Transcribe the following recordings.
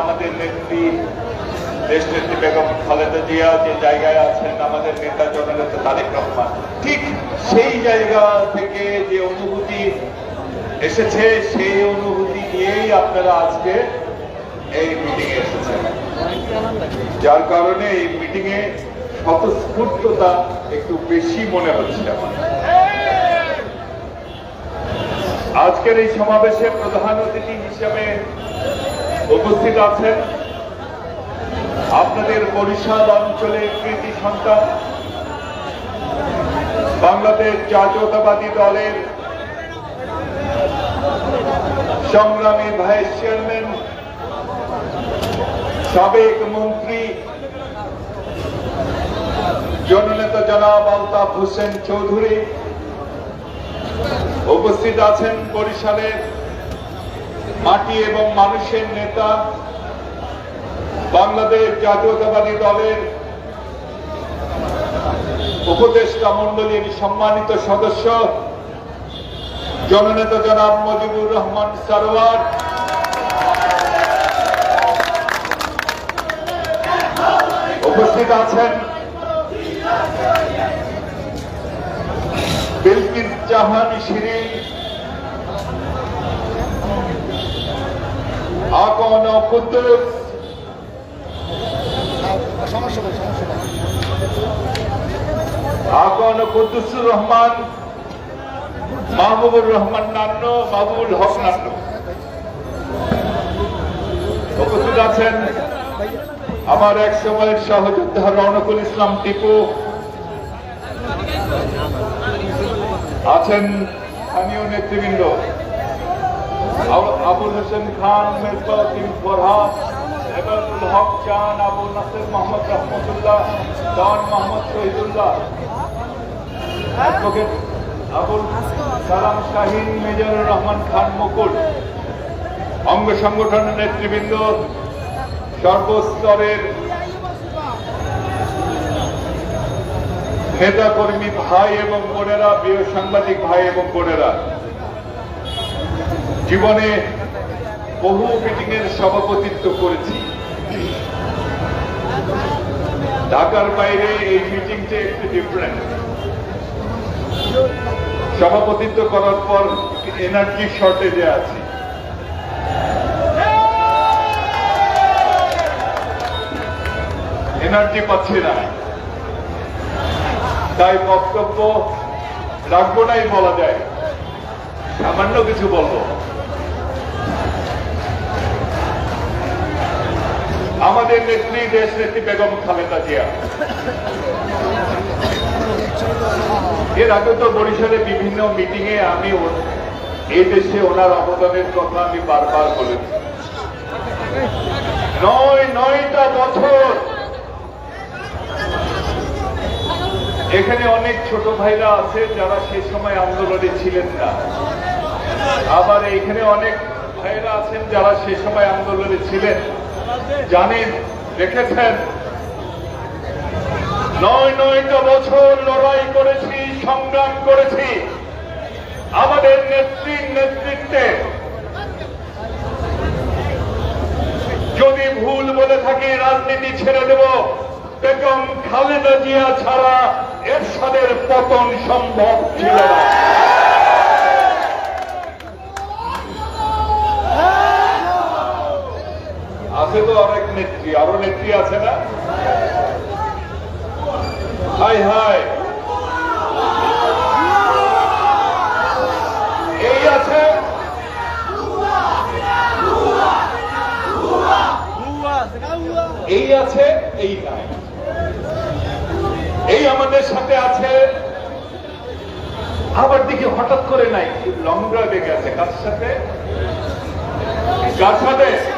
আমাদের নেত্রী বেগম খালেদা জিয়া, যে জায়গায় আছেন আমাদের নেতা জননেতা তারেক রহমান। ঠিক সেই জায়গা থেকে যে অনুভূতি এসেছে, সেই অনুভূতি নিয়েই আপনারা আজকে এই এসেছেন। যার কারণে এই মিটিং এ স্বতঃস্ফূর্ততা একটু বেশি মনে হচ্ছে আমার। আজকের এই সমাবেশে প্রধান অতিথি হিসেবে উপস্থিত আছেন আপনাদের বরিশাল অঞ্চলের কৃতি সন্তান, বাংলাদেশ জাতীয়তাবাদী দলের সংগ্রামী ভাইস চেয়ারম্যান, সাবেক মন্ত্রী, জননেতা জনাব আলতাফ হোসেন চৌধুরী। উপস্থিত আছেন বরিশালের মাটি এবং মানুষের নেতা, বাংলাদেশ জাতীয়তাবাদী দলের উপদেষ্টা মন্ডলীর সম্মানিত সদস্য, জননেতা জনাব মজিবুর রহমান সারোয়ার। উপস্থিত আছেন বিলকিস জাহান শিরিন আকন কুদ্দুস। আকন কুদ্দুসুর রহমান মাহবুবুর রহমান নান্ন মাহবুবুল হক নান্ন। উপস্থিত আছেন আমার এক সময়ের সহযোদ্ধা রৌনকুল ইসলাম টিপু। আছেন স্থানীয় নেতৃবৃন্দ। আবুল হোসেন খান মেজবাউদ্দিন ফরহাদ এবারুল হক চান আবু নাসির মোহাম্মদ রহমতুল্লাহ ডন মোহাম্মদ শহীদুল্লাহ। অ্যাডভোকেট আবুল সালাম শাহিন, মেজরুর রহমান খান মুকুল। অঙ্গ সংগঠনের নেতৃবৃন্দ, সর্বস্তরের নেতা কর্মী ভাই এবং বোনেরা, প্রিয় সাংবাদিক ভাই এবং বোনেরা। জীবনে বহু মিটিং এর সভাপতিত্ব করেছি। ঢাকার বাইরে এই মিটিংটা একটু ডিফারেন্ট সভাপতিত্ব করার পর এনার্জি শর্টেজে আছি। এনার্জি পাচ্ছি না। তাই বক্তব্য রাখব নাই বলা যায়। সামান্য কিছু বলব। আমাদের নেত্রী দেশ নেত্রী বেগম খালেদা জিয়া। এর আগে তো বরিশালে বিভিন্ন মিটিং এ আমি এই দেশে ওনার অবদানের কথা আমি বারবার বলেছি। নয় নয়টা বছর এখানে অনেক ছোট ভাইরা আছে যারা সে সময় আন্দোলনে ছিলেন না। আবার এখানে অনেক ভাইরা আছেন যারা সে সময় আন্দোলনে ছিলেন। জানেন দেখেছেন নয় নয়টা বছর লড়াই করেছি, সংগ্রাম করেছি। আমাদের নেত্রীর নেতৃত্বে যদি ভুল বলে থাকি, রাজনীতি ছেড়ে দেব। বেগম খালেদা জিয়া ছাড়া এরশাদের পতন সম্ভব ছিল না। আছে তো অনেক নেত্রী, আরও নেত্রী আছে না? Hi hi. এই আছে? এই নাই। এই আমাদের সাথে আছে। আবার দিকে হঠাৎ করে নাই লং ড্রাইভে গেছে। কার সাথে? কার সাথে?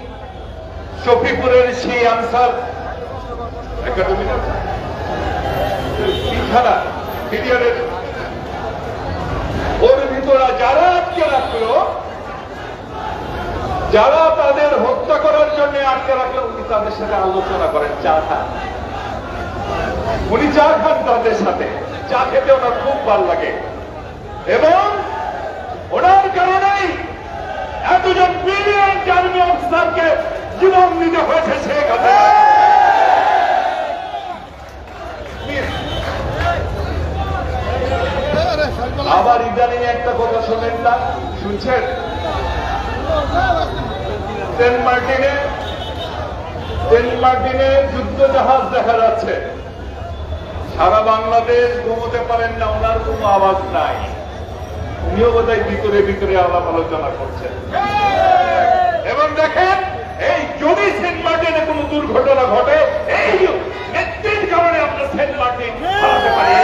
শফিপুরের সেই আনসার। ওর ভিতরে যারা আটকে রাখল, যারা তাদের হত্যা করার জন্য আটকে রাখল, উনি তাদের সাথে আলোচনা করেন, চা খান। উনি চা খান তাদের সাথে। চা খেতে ওনার খুব ভালো লাগে। এবং ওনার কারণেই এতজন বিলিয়ন আর্মি অফিসারকে জীবন দিতে হয়েছে আবার ইদানিং একটা কথা শোনেন না শুনছেন? সেন্ট মার্টিনে সেন্ট মার্টিনে যুদ্ধ জাহাজ দেখা যাচ্ছে। সারা বাংলাদেশ ঘুমোতে পারেন না ওনার কোনো আওয়াজ নাই। উনিও বোধহয় ভিতরে ভিতরে আলাপ আলোচনা করছেন। এবং দেখেন এই যদি সেন্ট মার্টিনে কোনো দুর্ঘটনা ঘটে, এই নেত্রীর কারণে আমরা সেন্ট মার্টিন হারাতে পারি।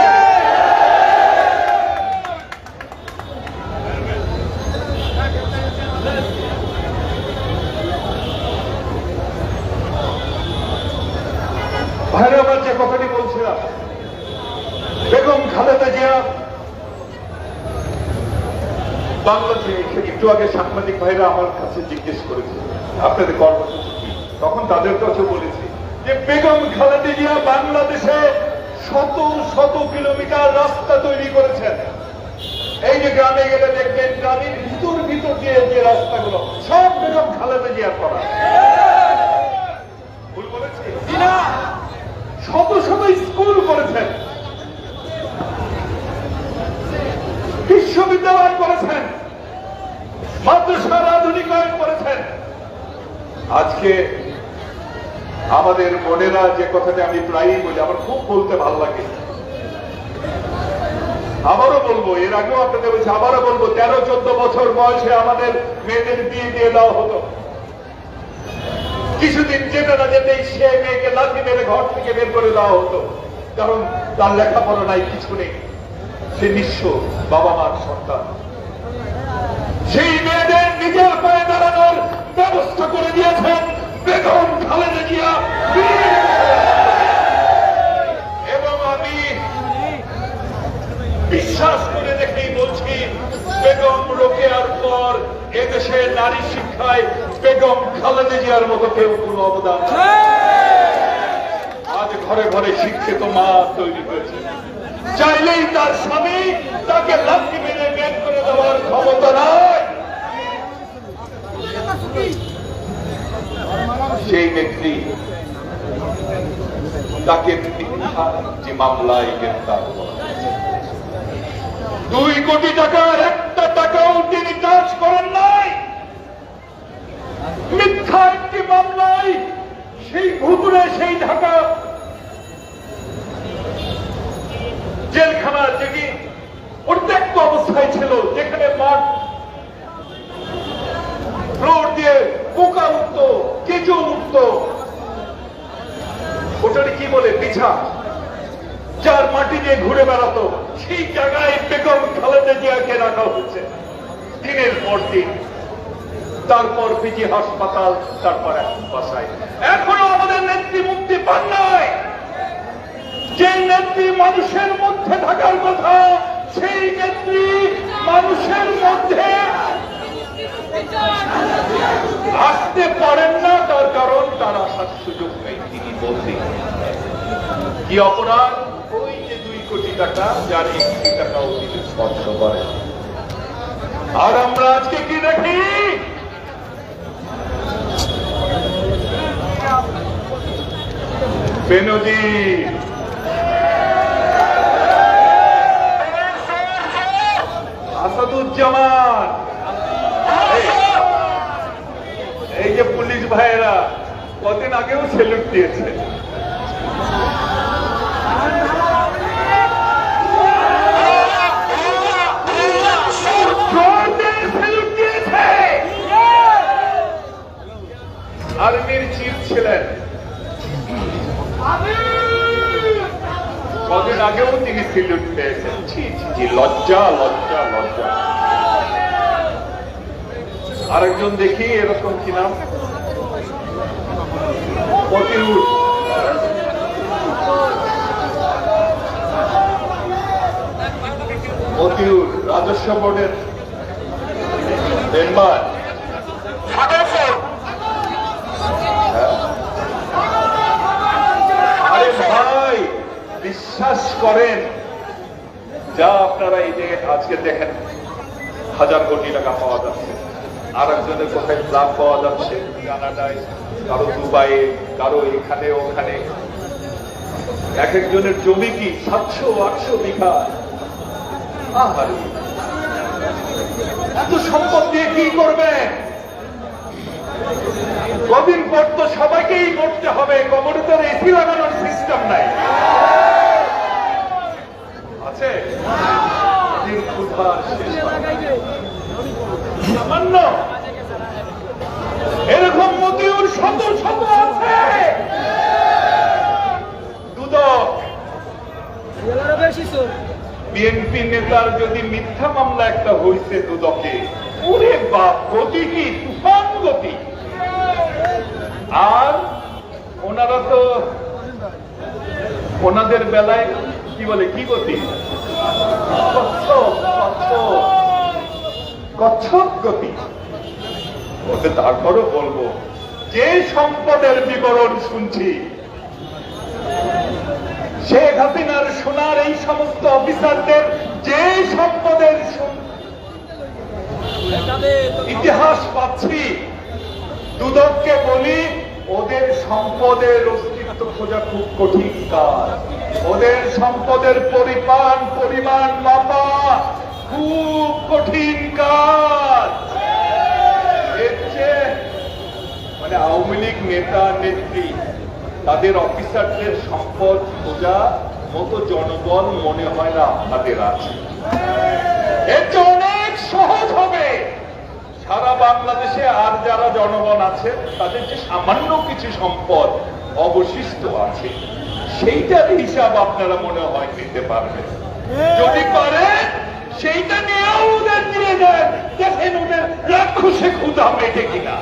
একটু আগে সাংবাদিক ভাইরা আমার কাছে জিজ্ঞেস করেছে। আপনাদের কর্মসূচি তখন তাদের কাছে বলেছি যে বেগম খালেদা জিয়া বাংলাদেশে শত শত কিলোমিটার রাস্তা তৈরি করেছেন। এই যে গ্রামে গেলে দেখবেন গ্রামের ভিতর ভিতর দিয়ে যে রাস্তাগুলো, সব বেগম খালেদা জিয়ার করা। ভুল শত শত স্কুল করেছেন। বিশ্ববিদ্যালয় করেছেন। মাদ্রাসার আধুনিকায়ন করেছেন। আজকে আমাদের বোনেরা যে কথাটা আমি প্রায়ই বলি, আমার খুব বলতে ভালো লাগে। আবারও বলব, এর আগেও আপনাদের বলছি, আবারও বলব, তেরো, চোদ্দ বছর বয়সে আমাদের মেয়েদের বিয়ে দিয়ে দেওয়া হতো। কিছুদিন যেতে না যেতেই সে মেয়েকে লাঠি মেরে ঘর থেকে বের করে দেওয়া হতো। কারণ তার লেখাপড়া নাই, কিছু নেই। সে নিঃস্ব বাবা মার সন্তান। সেই মেয়েদের নিজের পায়ে দাঁড়ানোর ব্যবস্থা করে দিয়েছেন বেগম খালেদা জিয়া। এবং আমি বিশ্বাস করে দেখেই বলছি, বেগম রোকেয়ার পর এদেশে নারী শিক্ষায় বেগম খালেদা জিয়ার মতো কেউ কোনো অবদান আজ ঘরে ঘরে শিক্ষিত মা তৈরি হয়েছে। চাইলেই তার স্বামী তাকে লাঠি মেরে বের করে দেওয়ার ক্ষমতা নাই। সেই নেত্রী তাকে যে মামলায় গ্রেফতার দুই কোটি টাকার একটা টাকাও তিনি কাজ করেন নাই। মিথ্যা একটি মামলায় সেই ভুতুরে সেই ঢাকা জেলখানা যেটি উদ্বেক্ত অবস্থায় ছিল, যেখানে মাঠ ফ্লোর দিয়ে পোকা উঠত কেঁচো উঠত ওটারে কি বলে বিছা যার মাটি দিয়ে ঘুরে বেড়াতো, সেই জায়গায় বেগম খালেদা জিয়াকে রাখা হচ্ছে দিনের পর দিন। তারপর পিজি হাসপাতাল, তারপর বাসায়। এখনও আমাদের নেত্রী মুক্তি পান নাই। যে নেত্রী মানুষের মধ্যে থাকার কথা সেই নেত্রী মানুষের মধ্যে আসতে পারেন না তার কারণ তার আসার সুযোগ নেই কি অপরাধ? ওই যে দুই কোটি টাকা, যার একটি টাকাও তিনি স্পর্শ করেন। আর আমরা আজকে কি দেখি? বেনজির। আসাদুজ্জামান। এই যে পুলিশ ভাইয়েরা কদিন আগেও সেলুট দিয়েছে। আর্মির চিফ ছিলেন। কদিন আগেও তিনি সিলিউট পেয়েছেন। লজ্জা লজ্জা লজ্জা। আরেকজন দেখি এরকম কি নাম মতিউর মতিউর রাজস্ব বোর্ডের মেম্বার ভাই বিশ্বাস করেন যা আপনারা এই যে আজকে দেখেন হাজার কোটি টাকা পাওয়া যাচ্ছে। আর একজনের কোথায় লাভ পাওয়া যাচ্ছে? কানাডায় কারও দুবাইয়ে কারও এখানে ওখানে। এক একজনের জমি কি সাতশো আটশো বিঘা? আহারে। এত সম্পদ দিয়ে কি করবেন কদিন পর তো সবাইকেই করতে হবে কবরিতের এসি লাগানোর সিস্টেম নাই। আছে। সামান্য। এরকম মতিউর শত শত আছে। দুদক। বিএনপি নেতার যদি মিথ্যা মামলা একটা হয়েছে দুদকে, ওরে বাপ, গতি কি? তুফান গতি? আর ওনারা তো ওনাদের বেলায় কি বলে, কি গতি? কচ্ছপ গতি। ওকে তারপরও বলব, যে সম্পদের বিবরণ শুনছি শেখ হাসিনার সোনার এই সমস্ত অফিসারদের যে সম্পদের ইতিহাস পাচ্ছি। দুদককে বলি, ওদের সম্পদের অস্তিত্ব খোঁজা খুব কঠিন কাজ। ওদের সম্পদের পরিমাণ পরিমাণ মাপা খুব কঠিন কাজ। মানে আওয়ামী লীগ নেতা, নেত্রী তাদের অফিসারদের সম্পদ, খোঁজা মতো জনবল মনে হয় না আপনাদের আছে। অনেক সহজ হবে। সারা বাংলাদেশে আর যারা জনগণ আছে, তাদের যে সামান্য কিছু সম্পদ অবশিষ্ট আছে, সেইটার হিসাব আপনারা মনে হয় নিতে পারবেন। যদি পারেন, সেইটা নিয়েও ওদের দিয়ে দেন। দেখেন ওদের রাক্ষসে ক্ষুদা মেটে কিনা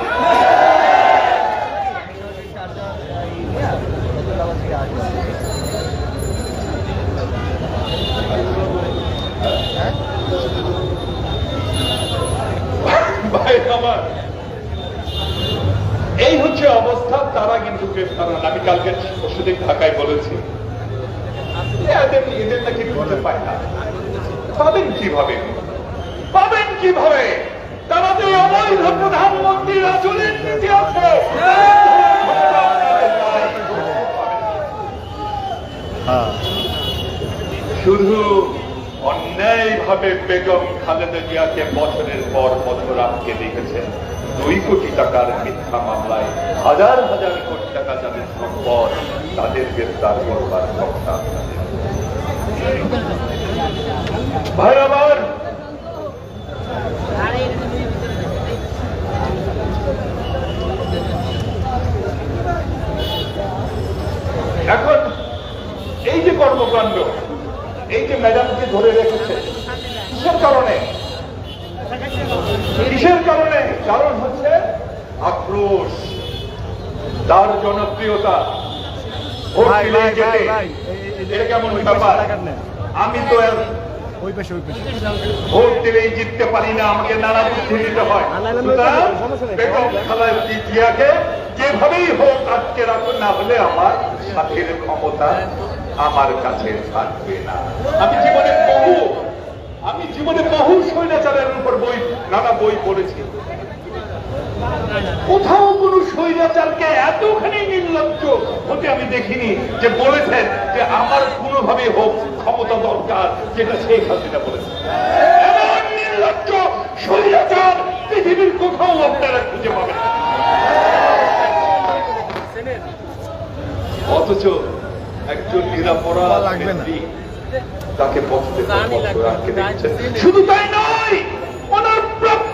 ভাই আমার এই হচ্ছে অবস্থা তারা কিন্তু গ্রেফতার হন আমি কালকে পরশুদিন ঢাকায় বলেছি। এদের এদের নাকি খুঁজে পায় না। পাবেন কীভাবে? পাবেন কীভাবে? তারা যে অবৈধ প্রধানমন্ত্রীর আচলের নীতি আছে। শুধু অন্যায়ভাবে বেগম খালেদা জিয়াকে বছরের পর বছর আটকে রেখেছেন দুই কোটি টাকার মিথ্যা মামলায় হাজার হাজার কোটি টাকা যাদের সম্পদ, তাদের গ্রেফতার করবার আমার এখন এই যে কর্মকাণ্ড, এই যে ম্যাডামকে ধরে রেখেছে, কিসের কারণে? কিসের কারণে? কারণ হচ্ছে আক্রোশ। তার জনপ্রিয়তা। এটা কেমন ব্যাপার। আমি তো ওই পাশে ওই পাশে। ভোট দিলেই জিততে পারি না আমাকে নানা বুদ্ধি দিতে হয়। বেগম জিয়াকে যেভাবেই হোক আটকে রাখুন না হলে আমার সাথের ক্ষমতা আমার কাছে থাকবে না। আমি জীবনে বহু আমি জীবনে বহু স্বৈরাচারের উপর বই নানা বই পড়েছি। কোথাও কোন স্বৈরাচারকে এতখানি নির্লজ্জ হতে আমি দেখিনি যে বলেছেন যে আমার কোনোভাবে হোক ক্ষমতা দরকার যেটা শেখ হাসিনা বলেছে এমন নির্লজ্জ স্বৈরাচার পৃথিবীর কোথাও আপনারা খুঁজে পাবেন অথচ একজন নিরাপরাধ লাগবে না। ব্যক্তি তাকে পথে শুধু তাই নয়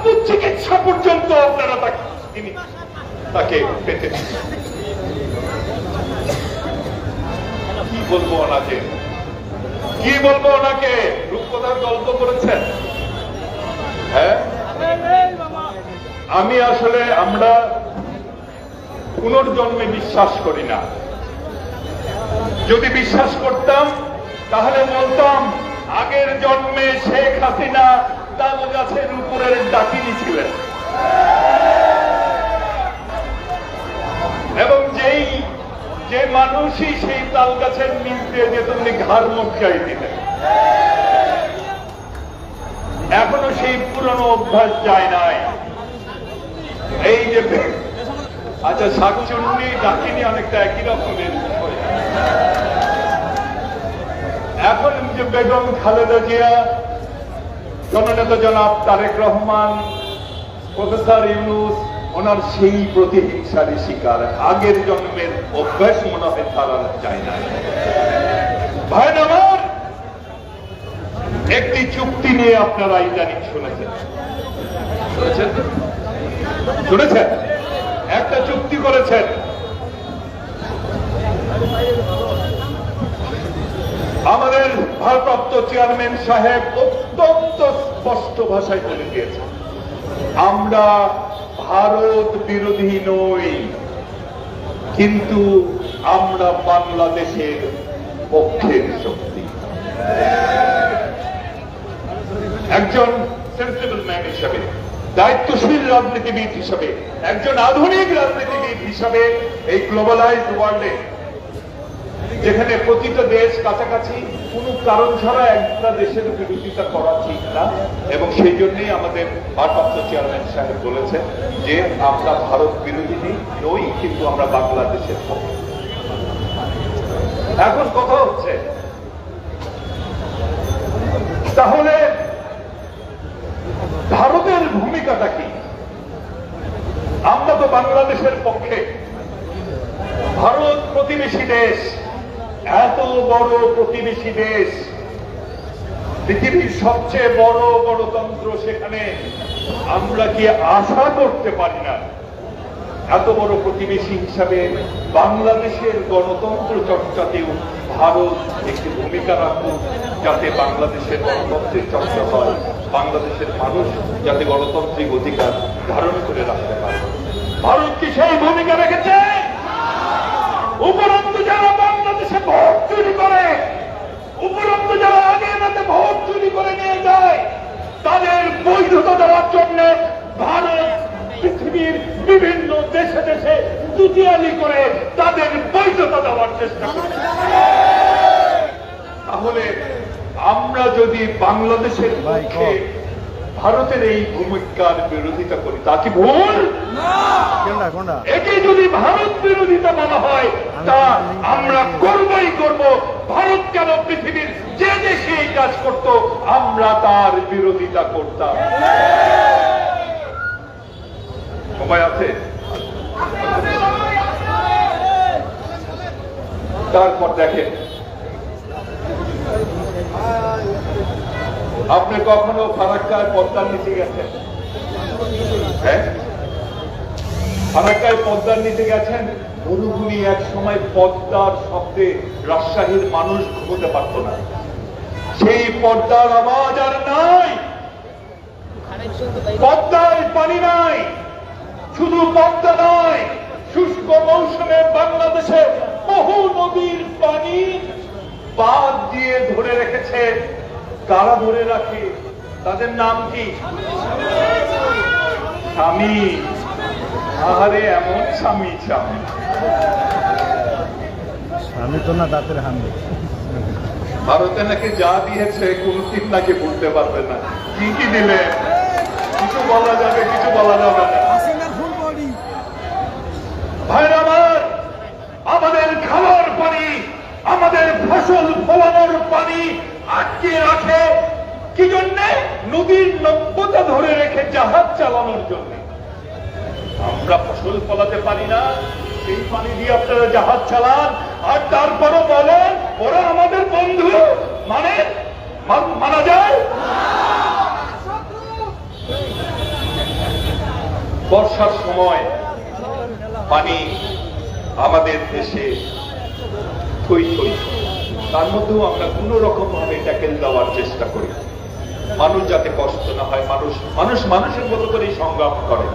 প্রাপ্য চিকিৎসা পর্যন্ত আপনারা তাকে তিনি তাকে পেতে কি বলব ওনাকে? কি বলব ওনাকে? রূপকথার গল্প করেছেন? হ্যাঁ? আমি আসলে আমরা পুনর্জন্মে বিশ্বাস করি না। যদি বিশ্বাস করতাম, তাহলে বলতাম, আগের জন্মে শেখ হাসিনা তাল গাছের উপরের ডাকিনি ছিলেন। এবং যেই, যে মানুষই সেই তাল গাছের নিচ দিয়ে যেত ঘাড় মুখাই দিতেন। এখনও সেই পুরনো অভ্যাস যায় নাই। এই যে আচ্ছা শাকচুন্নি, ডাকিনি অনেকটা একই রকমের এখন যে বেগম খালেদা জিয়া জননেতা জনাব তারেক রহমান, প্রফেসর ইউনুস, ওনার সেই প্রতিহিংসারই শিকার, আগের জন্মের অভ্যাস মনে হয় তারা যায় না। ভাই আমার একটি চুক্তি নিয়ে আপনারা ইদানিং শুনেছেন? শুনেছেন? একটা চুক্তি করেছেন। আমাদের ভারপ্রাপ্ত চেয়ারম্যান সাহেব অত্যন্ত স্পষ্ট ভাষায় বলে দিয়েছেন, আমরা ভারত বিরোধী নই, কিন্তু আমরা বাংলাদেশের পক্ষের শক্তি। একজন সেন্সিবল ম্যান হিসাবে, দায়িত্বশীল রাজনীতিবিদ হিসাবে, একজন আধুনিক রাজনীতিবিদ হিসাবে এই গ্লোবালাইজড ওয়ার্ল্ডে যেখানে প্রতিটা দেশ কাছাকাছি কোনো কারণ ছাড়া একটা দেশের বিরোধিতা করা ঠিক না। এবং সেই জন্যই আমাদের ভারপ্রাপ্ত চেয়ারম্যান সাহেব বলেছেন যে, আমরা ভারত বিরোধী নেই কিন্তু আমরা বাংলাদেশের পক্ষে এখন কথা হচ্ছে, তাহলে ভারতের ভূমিকাটা কি? আমরা তো বাংলাদেশের পক্ষে ভারত প্রতিবেশী দেশ এত বড় প্রতিবেশী দেশ, পৃথিবীর সবচেয়ে বড় গণতন্ত্র সেখানে আমরা কি আশা করতে পারি না? এত বড় প্রতিবেশী হিসাবে বাংলাদেশের গণতন্ত্র চর্চাতেও ভারত একটি ভূমিকা রাখুক, যাতে বাংলাদেশের গণতন্ত্রের চর্চা হয়, বাংলাদেশের মানুষ যাতে গণতান্ত্রিক অধিকার ধারণ করে রাখতে পারে। ভারত কি সেই ভূমিকা রেখেছে? উপরন্তু যারা বাংলাদেশে ভোট চুরি করে উপরন্তু যারা আগে রাতে ভোট চুরি করে নিয়ে যায় তাদের বৈধতা দেওয়ার জন্য ভারত পৃথিবীর বিভিন্ন দেশে দেশে দুটিয়ালি করে তাদের বৈধতা দেওয়ার চেষ্টা করছে তাহলে আমরা যদি বাংলাদেশের পক্ষে ভারতের এই ভূমিকার বিরোধিতা করি তা কি ভুল? একে যদি ভারত বিরোধিতা বলা হয় তা আমরা করবই করব। ভারত কেন পৃথিবীর যে দেশে এই কাজ করত, আমরা তার বিরোধিতা করতাম। সময় আছে? তারপর দেখেন। আপনি কখনো ফারাক্কার পদ্মার নিচে গেছেন? হ্যাঁ? ফারাক্কায় পদ্মার নিচে গেছেন? মরুভূমি এক সময় পদ্মার শব্দে রাজশাহীর মানুষ ঘুমোতে পারত না। সেই পদ্মার আওয়াজ আর নাই। পদ্মায় পানি নাই। শুধু পদ্মা নয়, শুষ্ক মৌসুমে বাংলাদেশে বহু নদীর পানি বাদ দিয়ে ধরে রেখেছে, কারা ধরে রাখে, তাদের নাম কি? স্বামী। আহারে এমন স্বামী স্বামী স্বামী তো না দাঁতের হামি ভারতে নাকি যা দিয়েছে কোন ঠিক নাকি বলতে পারবে না। কি কি দিলে? কিছু বলা যাবে কিছু বলা যাবে না ভাইরা আমার আমাদের খাওয়ার পানি আমাদের ফসল ফলানোর পানি আটকে রাখে কি জন্যে নদীর নব্যতা ধরে রেখে জাহাজ চালানোর জন্য আমরা ফসল ফলাতে পারি না সেই পানি দিয়ে আপনারা জাহাজ চালান আর তারপরও বলেন ওরা আমাদের বন্ধু মানে মান- মানা যায় বর্ষার সময় পানি আমাদের দেশে থই থই তার মধ্যেও আমরা কোন রকম ভাবে ট্যাকেল দেওয়ার চেষ্টা করি। মানুষ যাতে কষ্ট না হয়, মানুষ মানুষ মানুষের মতো করেই সংগ্রাম করে।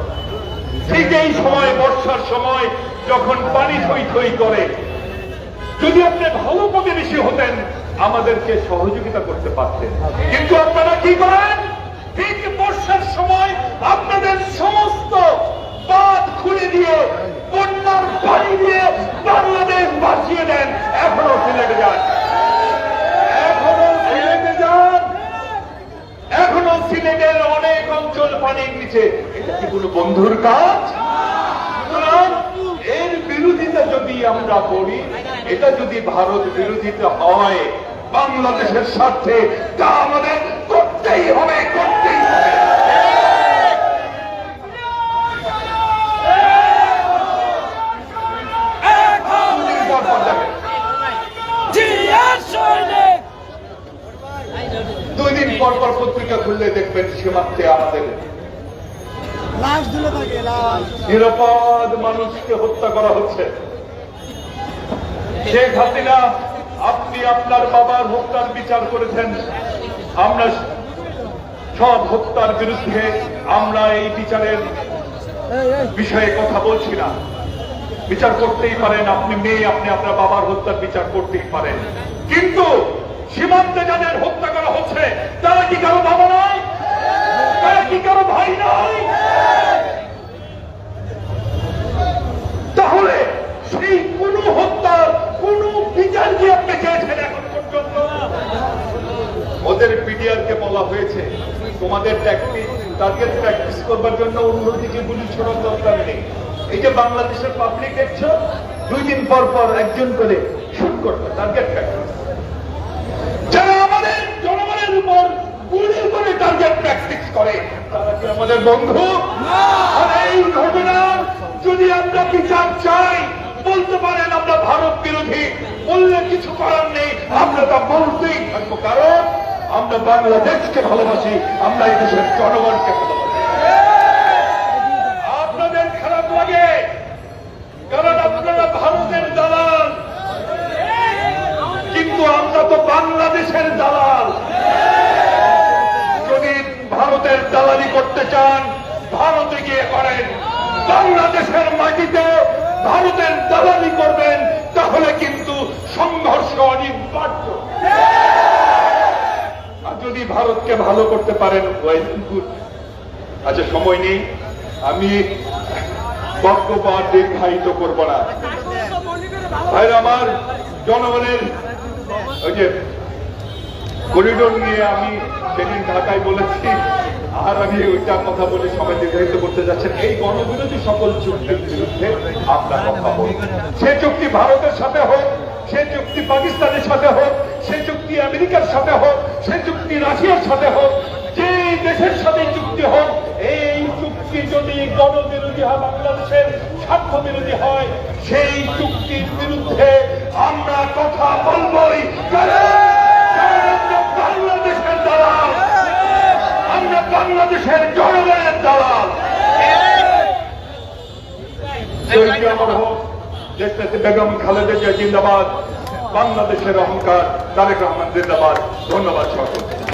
ঠিক এই সময়, বর্ষার সময়, যখন পানি থই থই করে, যদি আপনি ভালো প্রতিবেশী হতেন, আমাদেরকে সহযোগিতা করতে পারতেন। কিন্তু আপনারা কি করেন? ঠিক বর্ষার সময় আপনাদের সমস্ত বাঁধ খুলে দিয়ে, বন্যার পানি দিয়ে বাংলাদেশ বাঁচিয়ে দেন। এখনও সিলেটে যান এখনও সিলেটে যান এখনও সিলেটের অনেক অঞ্চল পানির নিচে এটা কি কোনো বন্ধুর কাজ? এর বিরোধিতা যদি আমরা করি, এটা যদি ভারত বিরোধিতা হয়, বাংলাদেশের স্বার্থে, তা আমাদের করতেই হবে। করতেই হবে দুদিন পর পর দেখেন, জিয়ার সৈনিক দুই দিন পর পর পত্রিকা খুললে দেখবেন আমাদের? নিরাপদ মানুষকে হত্যা করা হচ্ছে। শেখ হাসিনা আপনি আপনার বাবার হত্যার বিচার করেছেন। আমরা সব হত্যার বিরুদ্ধে আমরা এই বিচারের বিষয়ে কথা বলছি না। বিচার করতেই পারেন আপনি মেয়ে আপনি আপনার বাবার হত্যার বিচার করতেই পারেন। কিন্তু সীমান্তে যাদের হত্যা করা হচ্ছে তারা কি কারও বাবা নয় তারা কি কারও ভাই নয় তাহলে সেই কোন হত্যার কোন বিচার কি আপনি চেয়েছেন এখন পর্যন্ত ওদের পিডিআর কে বলা হয়েছে তোমাদের ট্যাকটিক টার্গেট প্র্যাকটিস জন্য অন্যদিকে গুলি ছড়ার দরকার নেই। এই যে বাংলাদেশের পাবলিক দেখছ দুই দিন পর পর একজন করে শুট করবে টার্গেট প্র্যাকটিস যারা আমাদের জনগণের উপর গুলি করে টার্গেট প্র্যাকটিস করে তারা কি আমাদের বন্ধু? আর এই ঘটনা যদি আমরা বিচার চাই বলতে পারেন আমরা ভারত বিরোধী বললে কিছু করার নেই আমরা তা বলতেই থাকব। কারণ আমরা বাংলাদেশকে ভালোবাসি আমরা এই দেশের জনগণকে ভালোবাসি আপনাদের খারাপ লাগে কারণ আপনারা ভারতের দালাল কিন্তু আমরা তো বাংলাদেশের দালাল যদি ভারতের দালালি করতে চান ভারতে গিয়ে করেন। বাংলাদেশের মাটিতে ভারতের দালালি করবেন, তাহলে কিন্তু সংঘর্ষ অনিবার্য। আর যদি ভারতকে ভালো করতে পারেন আচ্ছা সময় নেই। আমি বক্তব্য আর দীর্ঘায়িত করব না। ভাইরা আমার জনগণের ওই যে করিডোর নিয়ে আমি সেদিন ঢাকায় বলেছি, আর আমি ওইটা কথা বলে সবাই নির্ধারিত করতে যাচ্ছেন। এই গণবিরোধী সকল চুক্তির বিরুদ্ধে আমরা কথা বলব সে চুক্তি ভারতের সাথে হোক, সে চুক্তি পাকিস্তানের সাথে হোক, সে চুক্তি আমেরিকার সাথে হোক, সে চুক্তি রাশিয়ার সাথে হোক যে দেশের সাথে চুক্তি হোক, এই চুক্তি যদি গণবিরোধী হয়, বাংলাদেশের স্বার্থ বিরোধী হয়, সেই চুক্তির বিরুদ্ধে আমরা কথা বলবই। দালাল আমরা বাংলাদেশের জনগণের দালাল। বেগম খালেদা জিন্দাবাদ, বাংলাদেশের অহংকার তারেক রহমান জিন্দাবাদ। ধন্যবাদ সকলকে।